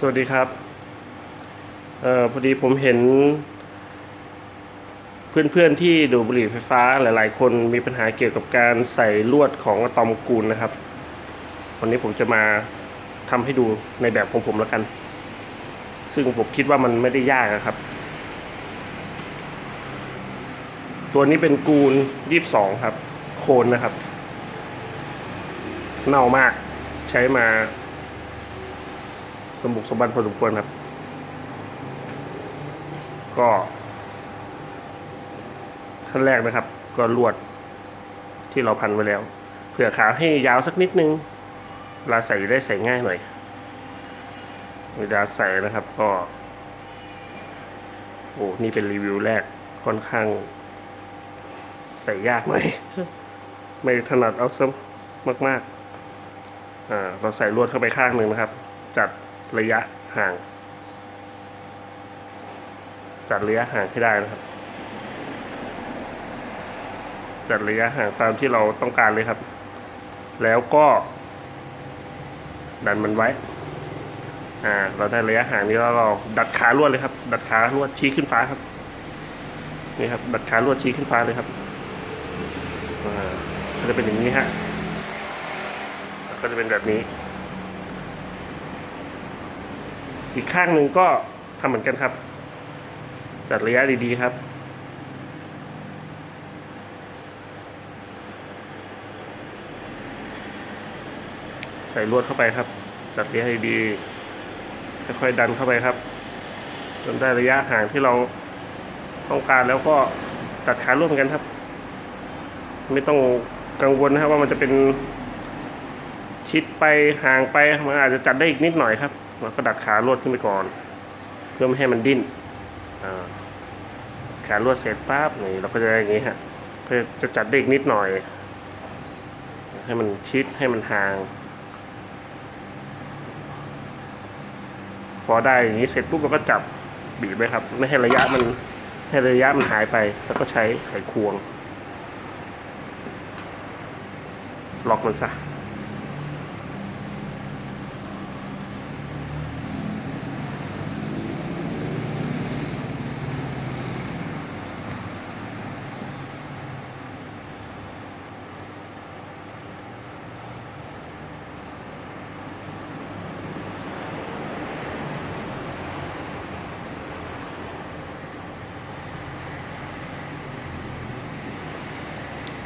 สวัสดีครับเอ่อพอดีผมเห็น เพื่อนๆที่ดูบุหรี่ไฟฟ้าหลายๆ คนมีปัญหาเกี่ยวกับการใส่ลวดของอะตอมกูลนะครับ วันนี้ผมจะมาทำให้ดูในแบบของผมแล้วกัน ซึ่งผมคิดว่ามันไม่ได้ยากนะครับ ตัวนี้เป็นกูลยี่สองครับ โคนนะครับ เน่ามากใช้มา สมบุกสมบันพอสมควรครับ ก็ขั้นแรกนะครับ ก็ลวดที่เราพันไว้แล้ว เผื่อขาให้ยาวสักนิดนึงเวลาใส่ได้ใส่ง่ายหน่อยเวลาใส่นะครับก็โอ้นี่เป็นรีวิวแรกค่อนข้าง ใส่ยากหน่อยไม่ถนัดเอาซะมาก ๆ อ่า เราใส่ลวดเข้าไปข้างหนึ่งนะครับ จัด ระยะห่าง จัดระยะห่างให้ได้นะครับ จัดระยะห่างตามที่เราต้องการเลยครับ แล้วก็ ดันมันไว้ อ่า เราได้ระยะห่างนี้แล้วเราดัดขาลวดเลยครับ ดัดขาลวดชี้ขึ้นฟ้าครับ นี่ครับ ดัดขาลวดชี้ขึ้นฟ้าเลยครับ อ่าก็จะเป็นอย่างนี้ฮะก็จะเป็นแบบนี้ อีกข้างหนึ่งก็ทำเหมือนกันครับ จัดระยะดีๆครับ ใส่ลวดเข้าไปครับ จัดระยะดีๆค่อยๆดันเข้าไปครับ จนได้ระยะห่างที่เราต้องการแล้วก็ตัดขาลวดเหมือนกันครับ ไม่ต้องกังวลนะครับว่ามันจะเป็นชิดไปห่างไปมันอาจจะจัดได้อีกนิดหน่อยครับ เราก็ดัดขาลวดขึ้นไปก่อน เพื่อไม่ให้มันดิ้นขาลวดเสร็จปั๊บนี่เราก็จะอย่างนี้ฮะก็จะจัดได้อีกนิดหน่อย ให้มันชิดให้มันห่าง พอได้อย่างนี้เสร็จปุ๊บเราก็จับบีบไว้ครับ ไม่ให้ระยะมันให้ระยะมันหายไป แล้วก็ใช้ไขควง ล็อกมันซะ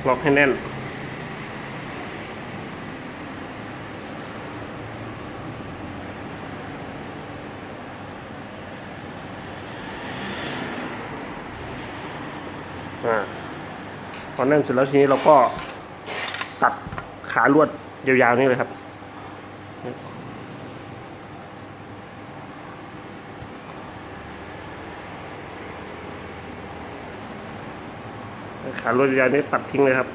ล็อกให้แน่น พอแน่นเสร็จแล้วทีนี้เราก็ตัดขาลวดยาวๆนี่เลยครับ ขาลวดยานนี่ตัดทิ้งเลยครับ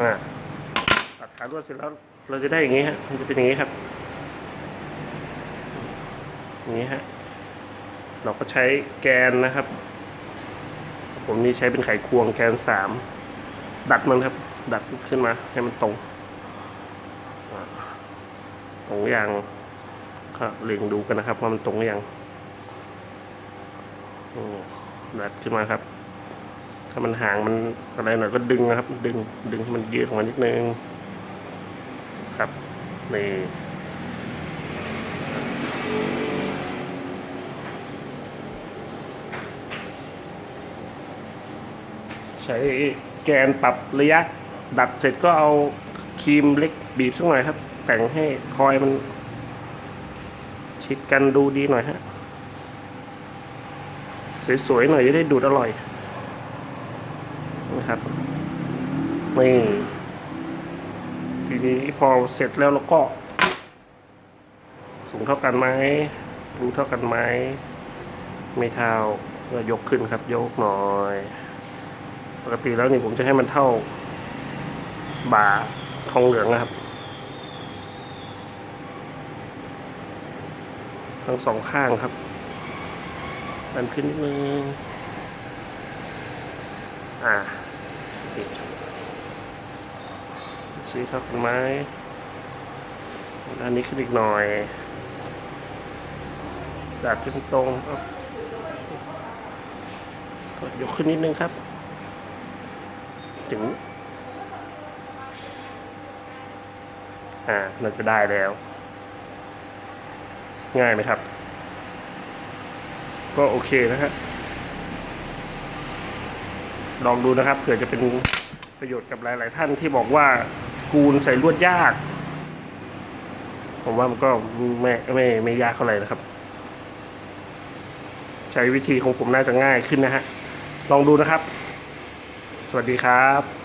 อ่าตัดขาลวดเสร็จแล้วเราจะได้อย่างนี้ฮะมันจะเป็นอย่างนี้ครับอย่างนี้ฮะเราก็ใช้แกนนะครับ ผมนี่ใช้เป็นไขควงแกนสามดัดมันครับ ดัดขึ้นมาให้มันตรงตรงอยังก็เล็งดูกันนะครับว่ามันตรงอยังอืมดัดขึ้นมาครับ ถ้ามันห่างมันอะไรหน่อยก็ดึงนะครับ ดึงดึงให้มันยืดออกมานิดนึง ครับนี่ใช้แกนปรับระยะ ดัดเสร็จก็เอาครีมเล็กบีบสักหน่อยครับ แต่งให้คอยมัน ชิดกันดูดีหน่อยฮะ สวยๆหน่อยจะได้ดูดอร่อย นะครับนี่ทีนี้พอเสร็จแล้วเราก็ สูงเท่ากันไหมรู้เท่ากันไหมไม่เท่าก็ยกขึ้นครับ ยกหน่อย ปกติแล้วนี่ผมจะให้มันเท่า บ่าทองเหลืองนะครับ ทั้งสองข้างครับดันขึ้นนิดนึงอ่านี่ สีเท่ากันไหมด้านนี้ขึ้นอีกหน่อยดัดขึ้นตรงเอากดยกขึ้นนิดนึงครับถึงอ่าน่าจะได้แล้ว ง่ายไหมครับ ก็โอเคนะฮะลองดูนะครับเผื่อจะเป็นประโยชน์กับหลาย ๆ ท่านที่บอกว่า กูนใส่ลวดยาก ผมว่ามันก็ไม่ไม่ไม่ยากเท่าไหร่นะครับ ใช้วิธีของผมน่าจะง่ายขึ้นนะฮะ ลองดูนะครับ สวัสดีครับ